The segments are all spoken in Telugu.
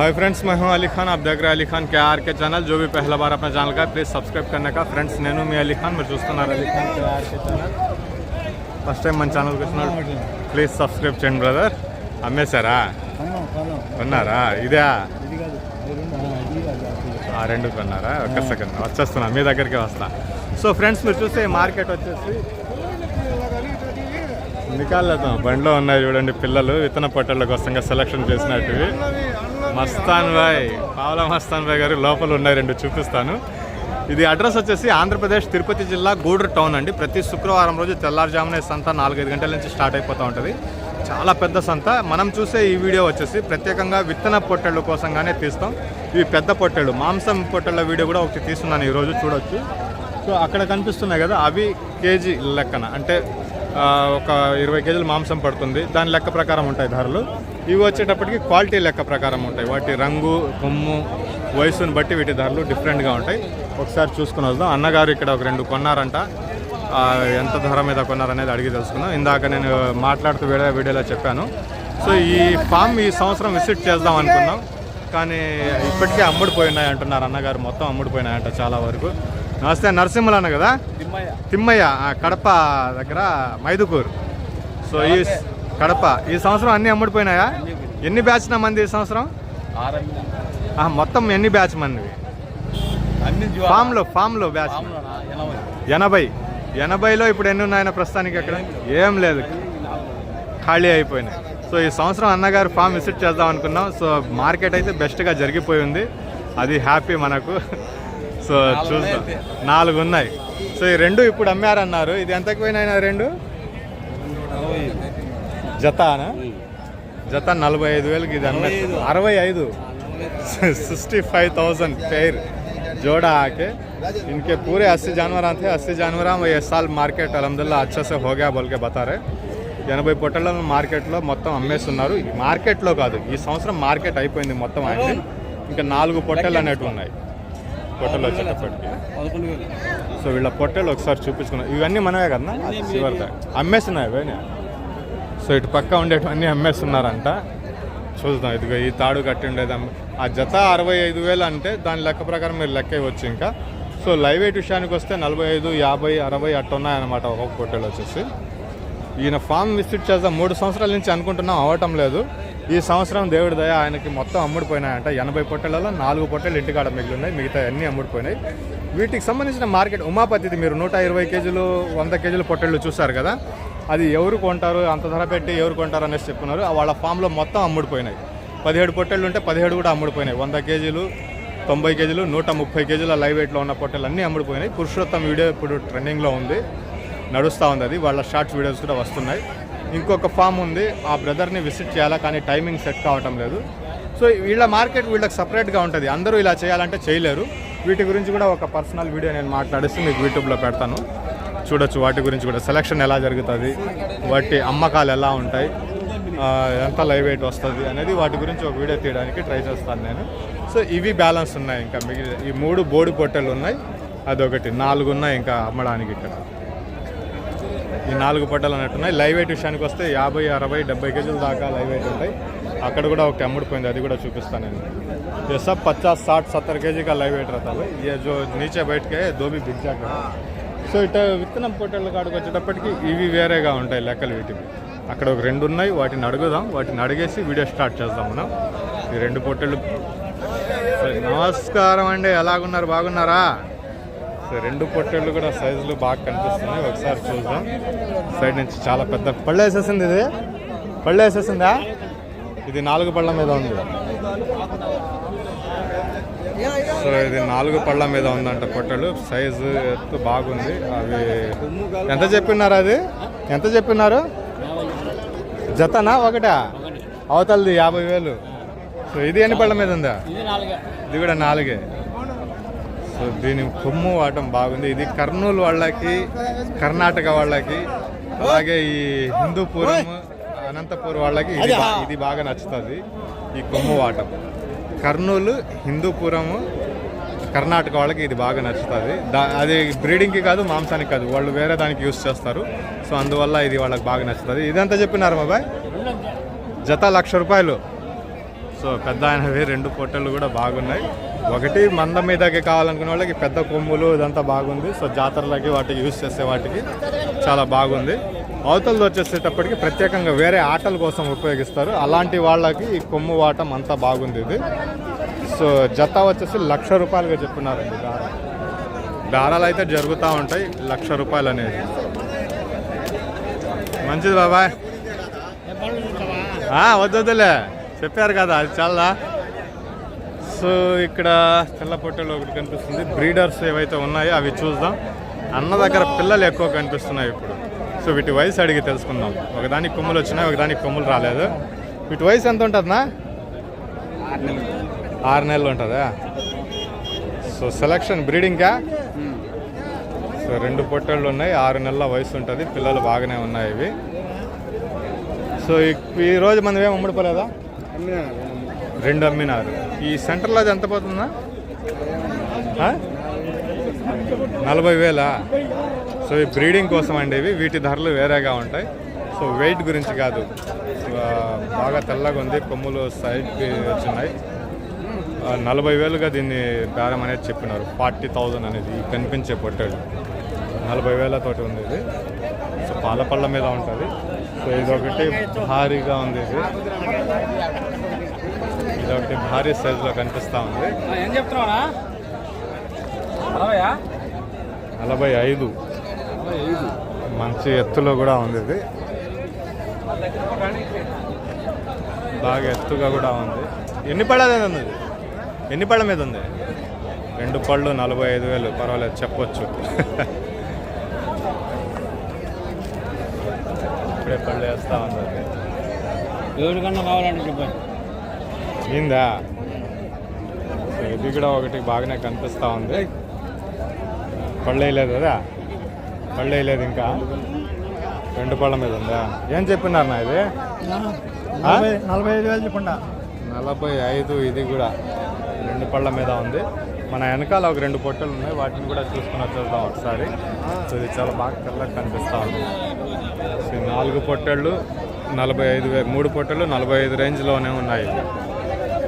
हाय फ्रेंड्स मैं हूं अली खान। आप देख रहे हैं अली खान के आर के चैनल। जो भी पहला बार अपना चैनल का प्लीज़ सब्सक्राइब करने का। फ्रेंड्स नैनू मैं अली खान मैं చూస్తున్నారు అలీ ఖాన్ के आर के चैनल। ఫస్ట్ టైం మన ఛానల్కి వచ్చినాడు ప్లీజ్ సబ్స్క్రైబ్ చేయండి బ్రదర్ అమ్మేశారా కొన్నారా ఇదే ఆ రెండు కొన్నారా ఒక్క సెకండ్ వచ్చేస్తున్నా మీ దగ్గరికి వస్తా సో ఫ్రెండ్స్ మీరు చూస్తే మార్కెట్ వచ్చేసి నికాలేద్దాం బండిలో ఉన్నాయి చూడండి పిల్లలు విత్తన పొట్టల కోసంగా సెలెక్షన్ చేసినట్టువి మస్తాన్ భాయ్ పావలా మస్తాన్ భాయ్ గారు లోపల ఉన్నాయి రెండు చూపిస్తాను. ఇది అడ్రస్ వచ్చేసి ఆంధ్రప్రదేశ్ తిరుపతి జిల్లా గూడూరు టౌన్ అండి. ప్రతి శుక్రవారం రోజు తెల్లారుజామున సంత నాలుగైదు గంటల నుంచి స్టార్ట్ అయిపోతూ ఉంటుంది. చాలా పెద్ద సంత. మనం చూసే ఈ వీడియో వచ్చేసి ప్రత్యేకంగా విత్తన పొట్టెళ్ళు కోసంగానే తీస్తాం. ఇవి పెద్ద పొట్టెళ్ళు మాంసం పొట్టెళ్ళ వీడియో కూడా ఒకటి తీస్తున్నాను ఈరోజు చూడొచ్చు. సో అక్కడ కనిపిస్తున్నాయి కదా అవి కేజీ లెక్కన. అంటే ఒక ఇరవై కేజీలు మాంసం పడుతుంది. దాని లెక్క ప్రకారం ఉంటాయి ధరలు. ఇవి వచ్చేటప్పటికి క్వాలిటీ లెక్క ప్రకారం ఉంటాయి. వాటి రంగు కొమ్ము వయసును బట్టి వీటి ధరలు డిఫరెంట్గా ఉంటాయి. ఒకసారి చూసుకుని వద్దాం. అన్నగారు ఇక్కడ ఒక రెండు కొన్నారంట. ఎంత ధర మీద కొన్నారనేది అడిగి తెలుసుకుందాం. ఇందాక నేను మాట్లాడుతూ వీడియో వీడియోలో చెప్పాను. సో ఈ ఫామ్ ఈ సంవత్సరం విజిట్ చేద్దాం అనుకున్నాం కానీ ఇప్పటికే అమ్ముడిపోయి ఉన్నాయి అంటున్నారు అన్నగారు. మొత్తం అమ్ముడిపోయినాయంట చాలా వరకు. నమస్తే నరసింహలు అన్న కదా? తిమ్మయ్య. కడప దగ్గర మైదుకూర్. సో ఈ కడప. ఈ సంవత్సరం అన్ని అమ్ముడిపోయినాయా? ఎన్ని బ్యాచ్ నా మంది ఈ సంవత్సరం? మొత్తం ఎన్ని బ్యాచ్ మంది ఫామ్లో ఫామ్లో బ్యాచ్. ఎనభై. ఎనభైలో ఇప్పుడు ఎన్ని ఉన్నాయన్న ప్రస్తుతానికి అక్కడ ఏం లేదు. ఖాళీ అయిపోయినాయి. సో ఈ సంవత్సరం అన్నగారు ఫామ్ విజిట్ చేద్దాం అనుకున్నాం. సో మార్కెట్ అయితే బెస్ట్గా జరిగిపోయి ఉంది. అది హ్యాపీ మనకు. సో చూద్దాం. నాలుగు ఉన్నాయి సో ఈ రెండు ఇప్పుడు అమ్మారన్నారు. ఇది ఎంతకు పోయినాయి రెండు? జతానా జత నలభై ఐదు వేలకి ఇది అమ్మే అరవై ఐదు सिक्सटी फाइव थाउजेंड पेयर जोड़ा आके इनके पूरे अस्सी जानवर थे अस्सी जानवर वो ये साल మార్కెట్ अलहमदिल्ला अच्छा से हो गया बोल के बता रहे ఎనభై పొట్టలను మార్కెట్లో మొత్తం అమ్మేస్తున్నారు ఈ మార్కెట్లో కాదు ఈ సంవత్సరం మార్కెట్ అయిపోయింది మొత్తం అయింది ఇంకా నాలుగు పొట్టలు అనేవి ఉన్నాయి పొట్టలు వచ్చేటప్పటికి పదకొండు వేలు సో వీళ్ళ పొట్టలు ఒకసారి చూపించుకున్నాం ఇవన్నీ మనమే కదా చివరిదా అమ్మేస్తున్నాయి ఇవన్నీ సో ఇటు పక్క ఉండేటివన్నీ అమ్మేస్తున్నారంట. చూద్దాం ఇదిగో ఈ తాడు కట్టి ఉండేది ఆ జత అరవై ఐదు వేలు అంటే దాని లెక్క ప్రకారం మీరు లెక్క ఇవ్వచ్చు ఇంకా. సో లైవ్ ఎయిట్ విషయానికి వస్తే నలభై ఐదు యాభై అరవై అట్టున్నాయన్నమాట ఒక్కొక్క పొట్టేలు వచ్చేసి. ఈయన ఫామ్ విజిట్ చేద్దాం. మూడు సంవత్సరాల నుంచి అనుకుంటున్నాం అవటం లేదు. ఈ సంవత్సరం దేవుడి దయ ఆయనకి మొత్తం అమ్ముడిపోయినాయంట. ఎనభై పొట్టెలలో నాలుగు పొట్టెలు ఇంటికాడ మిగిలి ఉన్నాయి మిగతా అన్నీ అమ్ముడిపోయినాయి. వీటికి సంబంధించిన మార్కెట్ ఉమాపతిది మీరు నూట ఇరవై కేజీలు వంద కేజీలు పొట్టెళ్ళు చూసారు కదా. అది ఎవరు కొంటారు అంత ధర పెట్టి ఎవరు కొంటారు అనేసి చెప్పున్నారు వాళ్ళ ఫామ్లో మొత్తం అమ్ముడిపోయినాయి. పదిహేడు పొట్టెళ్ళు ఉంటే పదిహేడు కూడా అమ్ముడిపోయినాయి. వంద కేజీలు తొంభై కేజీలు నూట ముప్పై కేజీల లైవ్ వెయిట్లో ఉన్న పొట్టెలు అన్నీ అమ్ముడిపోయినాయి. పురుషోత్తం వీడియో ఇప్పుడు ట్రెండింగ్లో ఉంది. నడుస్తూ ఉంది అది. వాళ్ళ షార్ట్స్ వీడియోస్ కూడా వస్తున్నాయి. ఇంకొక ఫామ్ ఉంది. ఆ బ్రదర్ని విజిట్ చేయాలా కానీ టైమింగ్ సెట్ కావటం లేదు. సో వీళ్ళ మార్కెట్ వీళ్ళకి సపరేట్గా ఉంటుంది. అందరూ ఇలా చేయాలంటే చేయలేరు. వీటి గురించి కూడా ఒక పర్సనల్ వీడియో నేను మాట్లాడిస్తూ మీకు యూట్యూబ్లో పెడతాను. చూడొచ్చు వాటి గురించి కూడా సెలక్షన్ ఎలా జరుగుతుంది వాటి అమ్మకాలు ఎలా ఉంటాయి ఆ, ఎంత లైవ్ వెయిట్ వస్తుంది అనేది వాటి గురించి ఒక వీడియో తీయడానికి ట్రై చేస్తాను నేను సో ఇవి బ్యాలెన్స్ ఉన్నాయి ఇంకా మిగిలిన ఈ మూడు బోడి పొట్టెలు ఉన్నాయి అదొకటి నాలుగు ఉన్నాయి ఇంకా అమ్మడానికి ఇక్కడ ఈ నాలుగు పొట్టలు అన్నట్టున్నాయి లైవ్ వెయిట్ విషయానికి వస్తే యాభై అరవై డెబ్బై కేజీల దాకా లైవ్ వెయిట్ ఉంటాయి అక్కడ కూడా ఒకటి అమ్ముడిపోయింది అది కూడా చూపిస్తాను నేను ये सब पचास साठ सत्तर के जी का लाइव वेट रहता है ये जो नीचे बैठ के दो भी बिक जाता సో ఇట విత్తనం పొట్టెళ్ళ కాడికి వచ్చేటప్పటికి ఇవి వేరేగా ఉంటాయి లెక్కలు వీటివి. అక్కడ ఒక రెండు ఉన్నాయి వాటిని అడుగుదాం వాటిని అడిగేసి వీడియో స్టార్ట్ చేద్దాం మనం. ఈ రెండు పొట్టెళ్ళు నమస్కారం అండి ఎలాగున్నారు బాగున్నారా? సో రెండు పొట్టెళ్ళు కూడా సైజులు బాగా కనిపిస్తున్నాయి ఒకసారి చూద్దాం. సైడ్ నుంచి చాలా పెద్ద పళ్ళు వేసేసింది ఇది. పళ్ళు వేసేసిందా? ఇది నాలుగు పళ్ళ మీద ఉంది. సో ఇది నాలుగు పళ్ళ మీద ఉందంట పొట్టలు. సైజు ఎత్తు బాగుంది. అవి ఎంత చెప్పినారు అది? ఎంత చెప్పినారు? జతనా ఒకటా? అవతలది యాభై వేలు. సో ఇది ఎన్ని పళ్ళ మీద ఉందా? ఇది నాలుగే. ఇది కూడా నాలుగే. సో దీని కొమ్ము వాడటం బాగుంది. ఇది కర్నూలు వాళ్ళకి కర్ణాటక వాళ్ళకి అలాగే ఈ హిందూపురం అనంతపూర్ వాళ్ళకి ఇది బాగా నచ్చుతుంది. ఈ కొమ్ము వాటం కర్నూలు హిందూపురము కర్ణాటక వాళ్ళకి ఇది బాగా నచ్చుతుంది. దా అది బ్రీడింగ్కి కాదు మాంసానికి కాదు. వాళ్ళు వేరే దానికి యూస్ చేస్తారు. సో అందువల్ల ఇది వాళ్ళకి బాగా నచ్చుతుంది. ఇదంతా చెప్పినారు బాబాయ్ జత లక్ష రూపాయలు. సో పెద్ద ఆయనవి రెండు పొట్టలు కూడా బాగున్నాయి. ఒకటి మంద మీదకి కావాలనుకునే వాళ్ళకి పెద్ద కొమ్ములు ఇదంతా బాగుంది. సో జాతరలకి వాటికి యూస్ చేసే వాటికి చాలా బాగుంది. అవతలది వచ్చేసేటప్పటికి ప్రత్యేకంగా వేరే ఆటల కోసం ఉపయోగిస్తారు. అలాంటి వాళ్ళకి ఈ కొమ్ము వాటం అంతా బాగుంది ఇది. సో జత వచ్చేసి లక్ష రూపాయలుగా చెప్తున్నారండి దారం దారాలు అయితే జరుగుతూ ఉంటాయి లక్ష రూపాయలు అనేది. మంచిది బాబాయ్. ఆ, వద్దులే. చెప్పారు కదా అది చాలా సో ఇక్కడ తెల్ల పొట్టెలు ఒకటి కనిపిస్తుంది. బ్రీడర్స్ ఏవైతే ఉన్నాయో అవి చూద్దాం. అన్న దగ్గర పిల్లలు ఎక్కువ కనిపిస్తున్నాయి ఇప్పుడు. సో వీటి వయసు అడిగి తెలుసుకుందాం. ఒకదానికి కొమ్ములు వచ్చినాయి ఒకదానికి కొమ్ములు రాలేదు. వీటి వయసు ఎంత ఉంటుందా ఆరు నెలలు. ఉంటుందా? సో సెలక్షన్ బ్రీడింగ్కా సో రెండు పొట్టేళ్ళు ఉన్నాయి ఆరు నెలల వయసు ఉంటుంది పిల్లలు బాగానే ఉన్నాయి ఇవి. సో ఈ- రోజు మనం ఏం అమ్ముడుపోలేదా? రెండు అమ్మినారు. ఈ సెంటర్లో అది ఎంత పోతుందా? నలభై వేలా? సో ఈ బ్రీడింగ్ కోసం అండి ఇవి. వీటి ధరలు వేరేగా ఉంటాయి. సో వెయిట్ గురించి కాదు. బాగా తెల్లగా ఉంది. కొమ్ములు సైడ్కి వచ్చినాయి. నలభై వేలుగా దీన్ని బేరం అనేది చెప్పినారు. ఫార్టీ థౌజండ్ అనేది కనిపించే పొట్టాడు నలభై వేలతోటి ఉంది ఇది. సో పాలపళ్ళ మీద ఉంటుంది. సో ఇది ఒకటి భారీగా ఉంది ఇది. ఇది ఒకటి భారీ సైజులో కనిపిస్తూ ఉంది. ఏం అరవయా? నలభై ఐదు. మంచి ఎత్తులో కూడా ఉంది ఇది. బాగా ఎత్తుగా కూడా ఉంది. ఎన్ని పళ్ళ మీద ఉంది? ఎన్ని పళ్ళ మీద ఉంది? రెండు పళ్ళు నలభై ఐదు వేలు. పర్వాలేదు చెప్పొచ్చు. ఇప్పుడే పళ్ళు వేస్తా ఉంది. అది ఏడు కన్నా కావాలంటే చెప్పండి ఏందా ఇది కూడా ఒకటి బాగానే కనిపిస్తూ ఉంది. పళ్ళు వేయలేదు కదా? పళ్ళు వేయలేదు ఇంకా. రెండు పళ్ళ మీద ఉందా? ఏం చెప్పినారు నా ఇది? నలభై ఐదు వేలు చెప్పండి? నలభై ఐదు ఇది కూడా రెండు పళ్ళ మీద ఉంది. మన వెనకాల ఒక రెండు పొట్టలు ఉన్నాయి. వాటిని కూడా చూసుకుని వచ్చేద్దాం ఒకసారి. సో ఇది చాలా బాగా తెల్లగా కనిపిస్తూ ఉంది. సో నాలుగు పొట్టళ్ళు నలభై ఐదు మూడు పొట్టలు నలభై ఐదు రేంజ్లోనే ఉన్నాయి.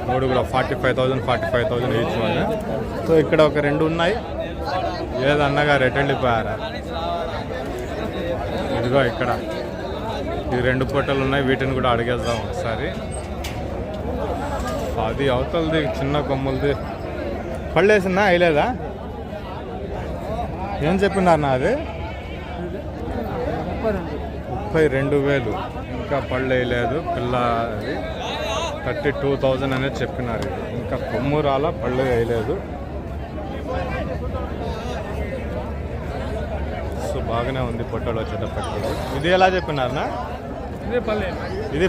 మూడు కూడా forty five thousand forty five thousand each so ఇక్కడ ఒక రెండు ఉన్నాయి. ఏదన్నగా రేట్ వెళ్ళిపోయారా ఇదిగో ఇక్కడ. ఈ రెండు పొట్టలు ఉన్నాయి వీటిని కూడా అడిగేద్దాం ఒకసారి. అది అవతలది చిన్న కొమ్ములది. పళ్ళు అయ్యలేదా వేయలేదా? ఏం చెప్పినారు అది? ముప్పై రెండు వేలు. ఇంకా పళ్ళు వేయలేదు పిల్ల అది. థర్టీ టూ థౌజండ్ అనేది చెప్పినారు. ఇంకా కొమ్ము రాలా పళ్ళు వేయలేదు సో బాగానే ఉంది పొట్టలు వచ్చేటప్పటికి. ఇది ఎలా చెప్పినారనా ఇదే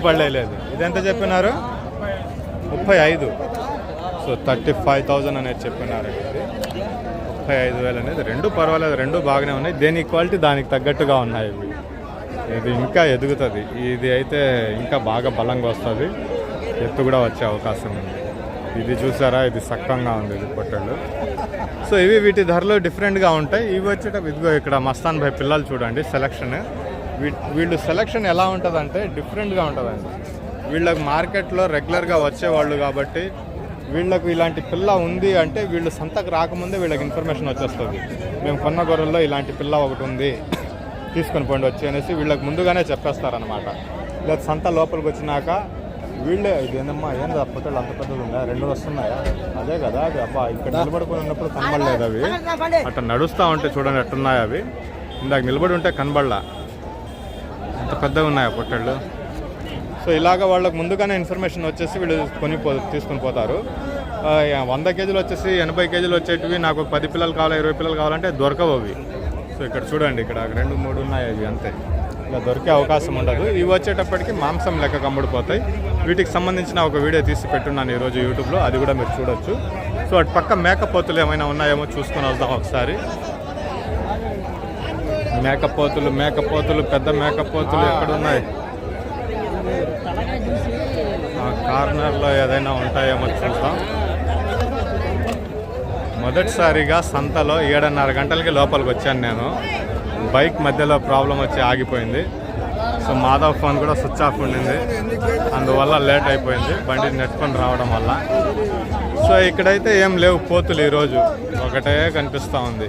పల్లె. ఇది ఎంత చెప్పినారు? ముప్పై ఐదు. సో థర్టీ ఫైవ్ థౌజండ్ అనేది చెప్పినారు ముప్పై ఐదు వేలు అనేది రెండు పర్వాలేదు రెండు బాగానే ఉన్నాయి. దేని క్వాలిటీ దానికి తగ్గట్టుగా ఉన్నాయి ఇవి. ఇది ఇంకా ఎదుగుతుంది. ఇది అయితే ఇంకా బాగా బలంగా వస్తుంది. ఎత్తు కూడా వచ్చే అవకాశం ఉంది. ఇది చూసారా? ఇది సక్కంగా ఉంది ఇది పొట్టళ్ళు. సో ఇవి వీటి ధరలు డిఫరెంట్గా ఉంటాయి. ఇవి వచ్చేటప్పుడు ఇదిగో ఇక్కడ మస్తాన్ భాయ్ పిల్లలు చూడండి సెలక్షన్ వీ- వీళ్ళు సెలక్షన్ ఎలా ఉంటుందంటే డిఫరెంట్గా ఉంటుందండి. వీళ్ళకి మార్కెట్లో రెగ్యులర్గా వచ్చేవాళ్ళు కాబట్టి వీళ్ళకు ఇలాంటి పిల్ల ఉంది అంటే వీళ్ళు సంతకు రాకముందే వీళ్ళకి ఇన్ఫర్మేషన్ వచ్చేస్తుంది. మేము కొన్న గొర్రెల్లో ఇలాంటి పిల్ల ఒకటి ఉంది తీసుకొని పోండి వచ్చి అనేసి వీళ్ళకి ముందుగానే చెప్పేస్తారనమాట లేదా సంత లోపలికి వచ్చినాక వీళ్ళే ఇది ఏందమ్మా ఏంది ఆ అంత పెద్దది ఉందా? రెండు వస్తున్నాయా? అదే కదా అది అబ్బా ఇక్కడ నిలబడుకుని ఉన్నప్పుడు కనబడలేదు అవి. అట్లా నడుస్తూ ఉంటే చూడండి ఎట్టున్నాయి అవి. ఇందాక నిలబడి ఉంటే కనబడలా. అంత పెద్దగా ఉన్నాయి ఆ పొట్టళ్ళు సో ఇలాగ వాళ్ళకి ముందుగానే ఇన్ఫర్మేషన్ వచ్చేసి వీళ్ళు కొని తీసుకొని పోతారు. వంద కేజీలు వచ్చేసి ఎనభై కేజీలు వచ్చేటివి నాకు పది పిల్లలు కావాలి ఇరవై పిల్లలు కావాలంటే దొరకవు అవి. సో ఇక్కడ చూడండి ఇక్కడ రెండు మూడు ఉన్నాయి అవి అంతే. ఇలా దొరికే అవకాశం ఉండదు. ఇవి వచ్చేటప్పటికి మాంసం లెక్క కమ్ముడిపోతాయి. వీటికి సంబంధించిన ఒక వీడియో తీసి పెట్టున్నాను ఈరోజు యూట్యూబ్లో. అది కూడా మీరు చూడొచ్చు. సో అటు పక్క మేకపోతులు ఏమైనా ఉన్నాయేమో చూసుకొని వద్దాం ఒకసారి. మేకపోతులు మేకపోతులు పెద్ద మేకపోతులు ఎక్కడ ఉన్నాయి? ఆ కార్నర్లో ఏదైనా ఉంటాయేమో చూద్దాం. మొదటిసారిగా సంతలో ఏడున్నర గంటలకి లోపలికి వచ్చాను నేను. బైక్ మధ్యలో ప్రాబ్లం వచ్చి ఆగిపోయింది. సో మాధవ్ ఫోన్ కూడా స్విచ్ ఆఫ్ ఉండింది. అందువల్ల లేట్ అయిపోయింది. బండి నెట్టుకొని రావడం వల్ల. సో ఇక్కడైతే ఏం లేవు పోతులు ఈరోజు. ఒకటే కనిపిస్తూ ఉంది.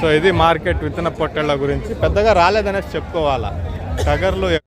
సో ఇది మార్కెట్ విత్తన పొట్టళ్ళ గురించి. పెద్దగా రాలేదనేసి చెప్పుకోవాలా. టగర్లు